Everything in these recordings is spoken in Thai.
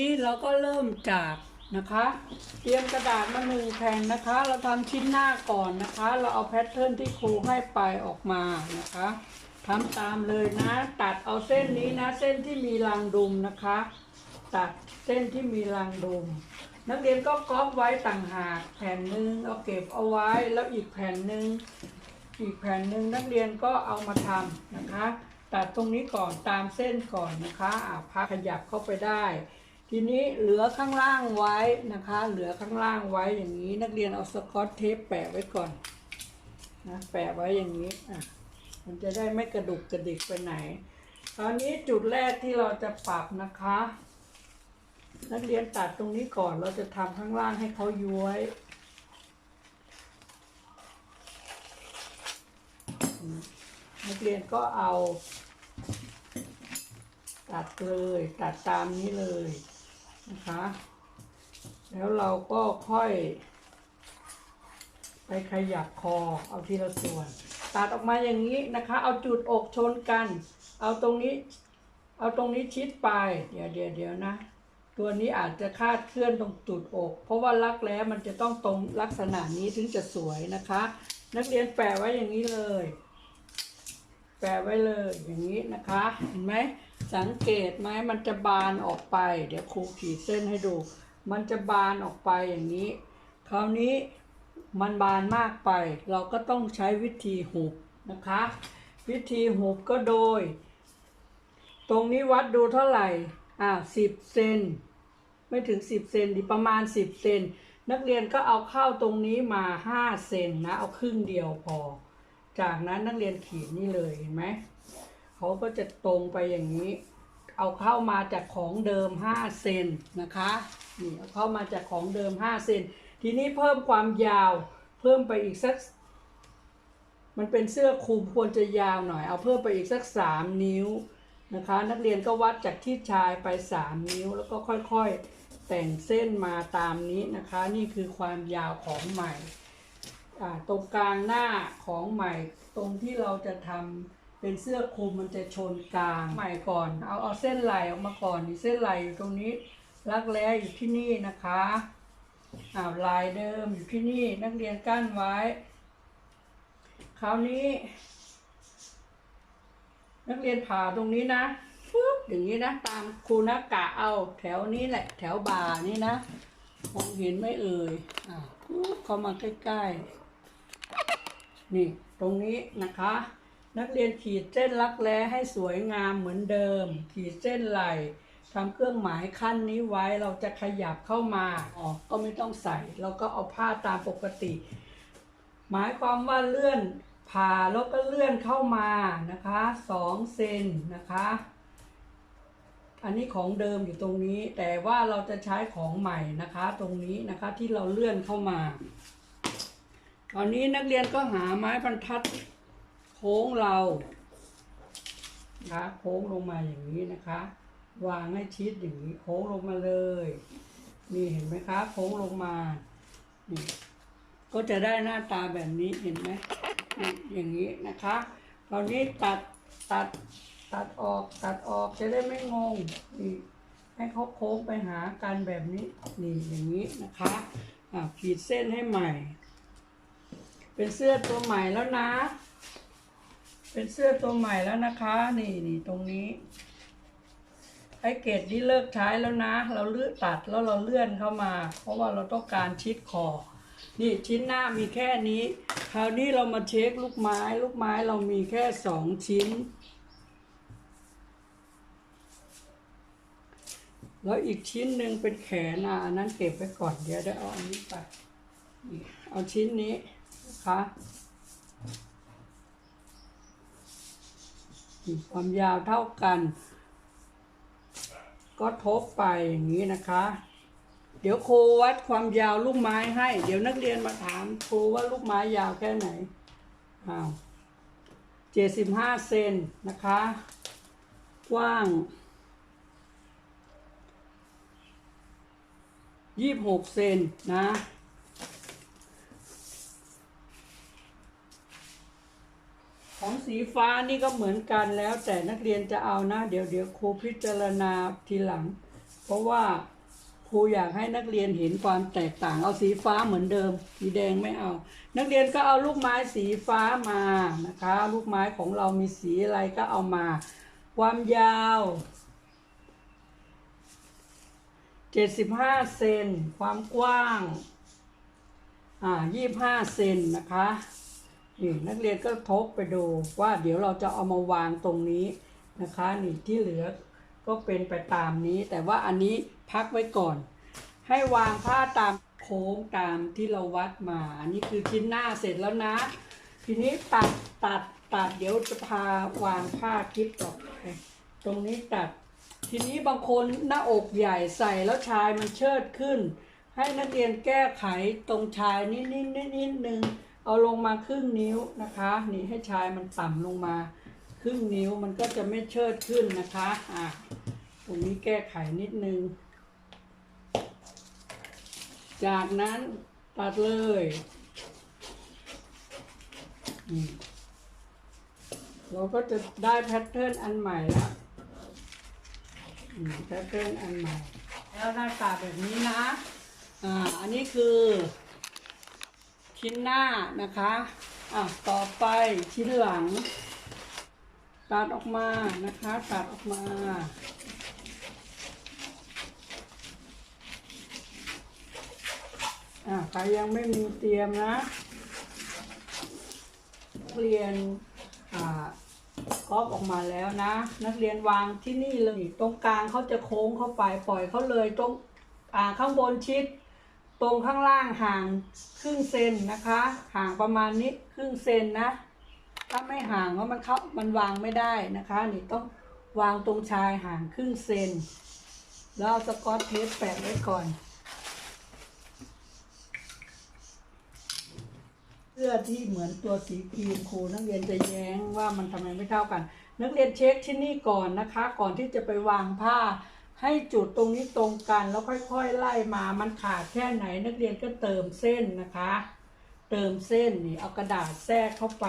นี่เราก็เริ่มจากนะคะ เตรียมกระดาษมาหนึ่งแผ่นนะคะ เราทำชิ้นหน้าก่อนนะคะ เราเอาแพทเทิร์นที่ครูให้ไปออกมานะคะทำตามเลยนะ ตัดเอาเส้นนี้นะ เส้นที่มีรางดุมนะคะ ตัดเส้นที่มีรางดุม นักเรียนก็ก๊อปไว้ต่างหากแผ่นหนึ่งเอาเก็บเอาไว้แล้วอีกแผ่นหนึ่งอีกแผ่นหนึ่งนักเรียนก็เอามาทำนะคะ ตัดตรงนี้ก่อนตามเส้นก่อนนะคะอ่าพักขยับเข้าไปได้ ทีนี้เหลือข้างล่างไว้นะคะ เหลือข้างล่างไว้อย่างนี้ นักเรียนเอาสกอตเทปแปะไว้ก่อนนะแปะไว้อย่างนี้อะมันจะได้ไม่กระดุกกระดิกไปไหนคราวนี้จุดแรกที่เราจะปรับนะคะ นักเรียนตัดตรงนี้ก่อนเราจะทำข้างล่างให้เขาย้วยนักเรียนก็เอา ตัดเลย ตัดตามนี้เลย นะคะ แล้วเราก็ค่อยไปขยับคอเอาทีละส่วน ตัดออกมาอย่างนี้นะคะ เอาจุดอกชนกัน เอาตรงนี้ เอาตรงนี้ชิดไป เดี๋ยวเดี๋ยวเดี๋ยวนะ ตัวนี้อาจจะคาดเคลื่อนตรงจุดอก เพราะว่ารักแร้มันจะต้องตรงลักษณะนี้ถึงจะสวยนะคะ นักเรียนแปะไว้อย่างนี้เลย แปะไว้เลยอย่างนี้นะคะ เห็นไหม สังเกตไหมมันจะบานออกไป เดี๋ยวครูขีดเส้นให้ดู มันจะบานออกไปอย่างนี้ คราวนี้มันบานมากไป เราก็ต้องใช้วิธีหุบนะคะ วิธีหุบก็โดย ตรงนี้วัดดูเท่าไหร่อ่าสิบเซนไม่ถึงสิบเซนดิประมาณสิบเซนนักเรียนก็เอาเข้าตรงนี้มาห้าเซนนะ เอาครึ่งเดียวพอ จากนั้นนักเรียนขีดนี่เลยเห็นไหม เขาก็จะตรงไปอย่างนี้ เอาเข้ามาจากของเดิม 5 เซนนะคะนี่เอาเข้ามาจากของเดิม 5 เซนทีนี้เพิ่มความยาวเพิ่มไปอีกสัก มันเป็นเสื้อคลุมควรจะยาวหน่อย เอาเพิ่มไปอีกสัก 3 นิ้วนะคะ นักเรียนก็วัดจากที่ชายไป 3 นิ้วแล้วก็ค่อยๆ แต่งเส้นมาตามนี้นะคะ นี่คือความยาวของใหม่ตรงกลางหน้าของใหม่ตรงที่เราจะทำ เป็นเสื้อคลุมมันจะชนกลางใหม่ก่อน เอาเอาเส้นไหลออกมาก่อนนี่เส้นไหลอยู่ตรงนี้รักแร้อยู่ที่นี่นะคะอ้าลายเดิมอยู่ที่นี่นักเรียนกั้นไว้ คราวนี้ นักเรียนผ่าตรงนี้นะฟึ๊บอย่างนี้นะตามครูนักกะเอาแถวนี้แหละ แถวบ่านี่นะมองเห็นไหมเอ่ยอ่าปุ๊บเข้ามาใกล้ๆนี่ตรงนี้นะคะ นักเรียนขีดเส้นรักแร้ให้สวยงามเหมือนเดิม ขีดเส้นไหล่ทำเครื่องหมายขั้นนี้ไว้เราจะขยับเข้ามาอ๋อก็ไม่ต้องใส่เราก็เอาผ้าตามปกติ หมายความว่าเลื่อนผ่าแล้วก็เลื่อนเข้ามานะคะสองเซนนะคะ อันนี้ของเดิมอยู่ตรงนี้ แต่ว่าเราจะใช้ของใหม่นะคะ ตรงนี้นะคะที่เราเลื่อนเข้ามา ตอนนี้นักเรียนก็หาไม้บรรทัด ค้งเรานะคะโค้งลงมาอย่างนี้นะคะ วางให้ชิดอย่างนี้โค้งลงมาเลยนี่เห็นไหมคะโค้งลงมานี่ก็จะได้หน้าตาแบบนี้เห็นไหมนี่อย่างนี้นะคะตอนนี้ตัดตัดตัดออกตัดออกจะได้ไม่งงนี่ให้เขาโค้งไปหากันแบบนี้นี่อย่างนี้นะคะอ่าขีดเส้นให้ใหม่ เป็นเสื้อตัวใหม่แล้วนะ เป็นเสื้อตัวใหม่แล้วนะคะ นี่นี่ตรงนี้ไอเกรดนี้เลิกใช้แล้วนะ เราเลื่อนตัดแล้วเราเลื่อนเข้ามา เพราะว่าเราต้องการชิดคอ นี่ชิ้นหน้ามีแค่นี้ คราวนี้เรามาเช็คลูกไม้ ลูกไม้เรามีแค่สองชิ้น แล้วอีกชิ้นหนึ่งเป็นแขนอะอันนั้นเก็บไว้ก่อนเดี๋ยวได้เอาอันนี้ไป เอาชิ้นนี้นะคะ ความยาวเท่ากัน ก็ทบไปอย่างนี้นะคะ เดี๋ยวครูวัดความยาวลูกไม้ให้ เดี๋ยวนักเรียนมาถามครูว่าลูกไม้ยาวแค่ไหนอ้าวเจ็ดสิบห้าเซนนะคะ กว้างยี่บหกเซนนะ ของสีฟ้านี่ก็เหมือนกันแล้วแต่นักเรียนจะเอานะเดี๋ยวเดี๋ยวครูพิจารณาทีหลัง เพราะว่าครูอยากให้นักเรียนเห็นความแตกต่างเอาสีฟ้าเหมือนเดิม สีแดงไม่เอา นักเรียนก็เอาลูกไม้สีฟ้ามานะคะ ลูกไม้ของเรามีสีอะไรก็เอามา ความยาว75เซนความกว้างอ่า25เซนนะคะ นี่นักเรียนก็ทบไปดูว่าเดี๋ยวเราจะเอามาวางตรงนี้นะคะนี่ที่เหลือก็เป็นไปตามนี้ แต่ว่าอันนี้พักไว้ก่อน ให้วางผ้าตามโค้งตามที่เราวัดมา อันนี้คือชิ้นหน้าเสร็จแล้วนะ ทีนี้ตัดตัดตัดเดี๋ยวจะพาวางผ้าคลิปต่อไปตรงนี้ตัด ทีนี้บางคนหน้าอกใหญ่ใส่แล้วชายมันเชิดขึ้น ให้นักเรียนแก้ไขตรงชายนิดนิดนิดนิดนึง เอาลงมาครึ่งนิ้วนะคะนี่ให้ชายมันต่ำลงมาครึ่งนิ้วมันก็จะไม่เชิดขึ้นนะคะอะตรงนี้แก้ไขนิดนึง จากนั้นตัดเลยนี่เราก็จะได้แพทเทิร์นอันใหม่แล้วอืมแพทเทิร์นอันใหม่ แล้วหน้าตาแบบนี้นะ อ่า อันนี้คือ ชิ้นหน้านะคะอะต่อไปชิ้นหลัง ตัดออกมานะคะ ตัดออกมา อ่าใครยังไม่มีเตรียมนะ เรียนอ่าก๊อปออกมาแล้วนะ นักเรียนวางที่นี่เลยตรงกลางเขาจะโค้งเข้าไปปล่อยเขาเลยตรงอ่าข้างบนชิด ตรงข้างล่างห่างครึ่งเซนนะคะ ห่างประมาณนี้ครึ่งเซนนะ ถ้าไม่ห่างว่ามันเข้ามันวางไม่ได้นะคะ นี่ต้องวางตรงชายห่างครึ่งเซน แล้วเอาสกอตเทปแปะไว้ก่อนเสื้อที่เหมือนตัวสีครีมครูนักเรียนจะแย้งว่ามันทำไมไม่เท่ากัน นักเรียนเช็คที่นี่ก่อนนะคะ ก่อนที่จะไปวางผ้า ให้จุดตรงนี้ตรงกันแล้วค่อยๆไล่มามันขาดแค่ไหนนักเรียนก็เติมเส้นนะคะ เติมเส้นนี่เอากระดาษแทรกเข้าไป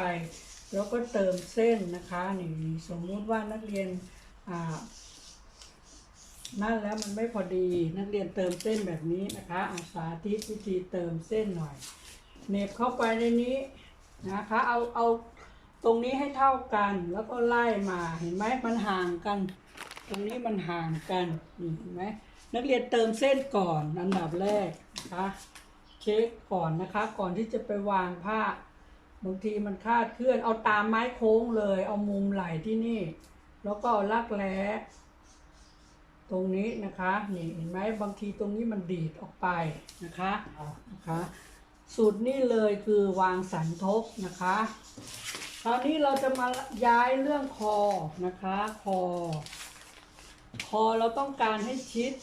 แล้วก็เติมเส้นนะคะนี่สมมติว่านักเรียนอ่านั่นแล้วมันไม่พอดีนักเรียนเติมเส้นแบบนี้นะคะอาสาธิตวิธีเติมเส้นหน่อยเหน็บเข้าไปในนี้นะคะเอาเอาตรงนี้ให้เท่ากันแล้วก็ไล่มาเห็นไหมมันห่างกัน ตรงนี้มันห่างกันนี่เห็นไหมนักเรียนเติมเส้นก่อนอันดับแรกนะคะเช็คก่อนนะคะ ก่อนที่จะไปวางผ้าบางทีมันคาดเคลื่อนเอาตามไม้โค้งเลย เอามุมไหล่ที่นี่ แล้วก็เอาลักแร้ตรงนี้นะคะนี่เห็นไหมบางทีตรงนี้มันดีดออกไปนะคะนะคะสูตรนี้เลยคือวางสันทบนะคะคราวนี้เราจะมาย้ายเรื่องคอนะคะ คอ คอเราต้องการให้ชิด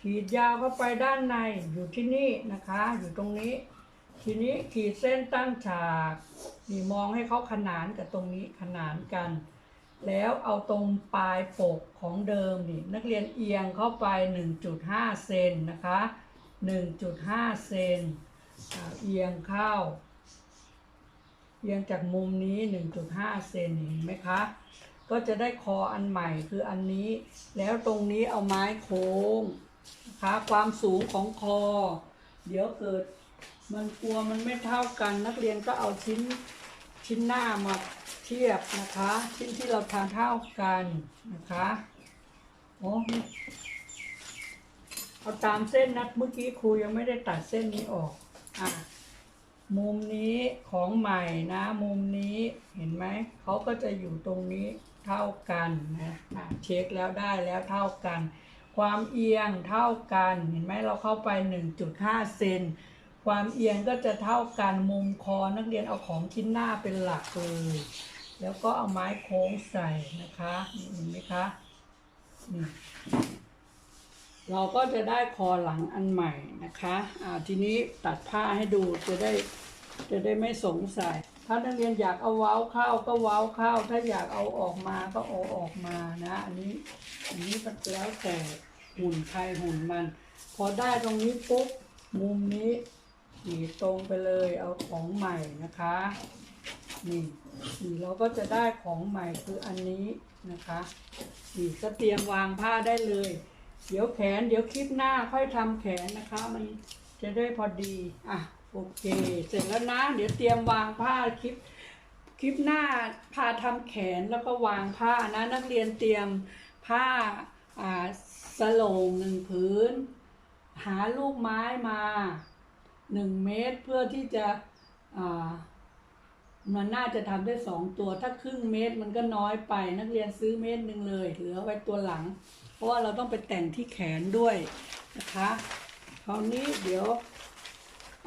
ขีดยาวเข้าไปด้านในอยู่ที่นี่นะคะ อยู่ตรงนี้ ทีนี้ขีดเส้นตั้งฉากนี่มองให้เขาขนานกับตรงนี้ขนานกัน แล้วเอาตรงปลายปกของเดิมนี่นักเรียนเอียงเข้าไป 1.5 เซนนะคะ 1.5 เซนอ่าเอียงเข้าเอียงจากมุมนี้ 1.5 เซนเห็นไหมคะ ก็จะได้คออันใหม่คืออันนี้ แล้วตรงนี้เอาไม้โค้งนะคะความสูงของคอ เดี๋ยวเกิดมันกลัวมันไม่เท่ากัน นักเรียนก็เอาชิ้นชิ้นหน้ามาเทียบนะคะ ชิ้นที่เราทานเท่ากันนะคะโอ้เอาตามเส้นนะเมื่อกี้ครูยังไม่ได้ตัดเส้นนี้ออกอะมุมนี้ของใหม่นะ มุมนี้เห็นไหมเขาก็จะอยู่ตรงนี้ เท่ากันนะเช็คแล้วได้แล้วเท่ากัน ความเอียงเท่ากันเห็นไหมเราเข้าไป 1.5 เซนความเอียงก็จะเท่ากันมุมคอนักเรียนเอาของชิ้นหน้าเป็นหลักเลยแล้วก็เอาไม้โค้งใส่นะคะเห็นไหมคะนี่เราก็จะได้คอหลังอันใหม่นะคะอ่าทีนี้ตัดผ้าให้ดูจะได้จะได้ไม่สงสัย ถ้านักเรียนอยากเอาเว้าเข้าก็เว้าเข้า ถ้าอยากเอาออกมาก็เอาออกมานะ อันนี้อันนี้ก็แล้วแต่หุ่นใครหุ่นมัน พอได้ตรงนี้ปุ๊บมุมนี้ขีดตรงไปเลยเอาของใหม่นะคะนี่นี่เราก็จะได้ของใหม่คืออันนี้นะคะนี่ก็เตรียมวางผ้าได้เลย เดี๋ยวแขนเดี๋ยวคลิปหน้าค่อยทำแขนนะคะ มันจะได้พอดีอะ โอเค เสร็จแล้วนะ เดี๋ยวเตรียมวางผ้าคลิป คลิปหน้าพาทำแขนแล้วก็วางผ้านะ นักเรียนเตรียมผ้าอ่าสโลงหนึ่งผืนหาลูกไม้มาหนึ่งเมตรเพื่อที่จะอ่ามันน่าจะทำได้สองตัว ถ้าครึ่งเมตรมันก็น้อยไป นักเรียนซื้อเมตรหนึ่งเลย เหลือไว้ตัวหลัง เพราะว่าเราต้องไปแต่งที่แขนด้วยนะคะ คราวนี้เดี๋ยว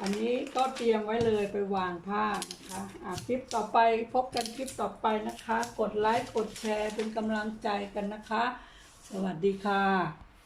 อันนี้ก็เตรียมไว้เลยไปวางผ้านะคะอะคลิปต่อไปพบกันคลิปต่อไปนะคะ กดไลค์กดแชร์เป็นกำลังใจกันนะคะ สวัสดีค่ะ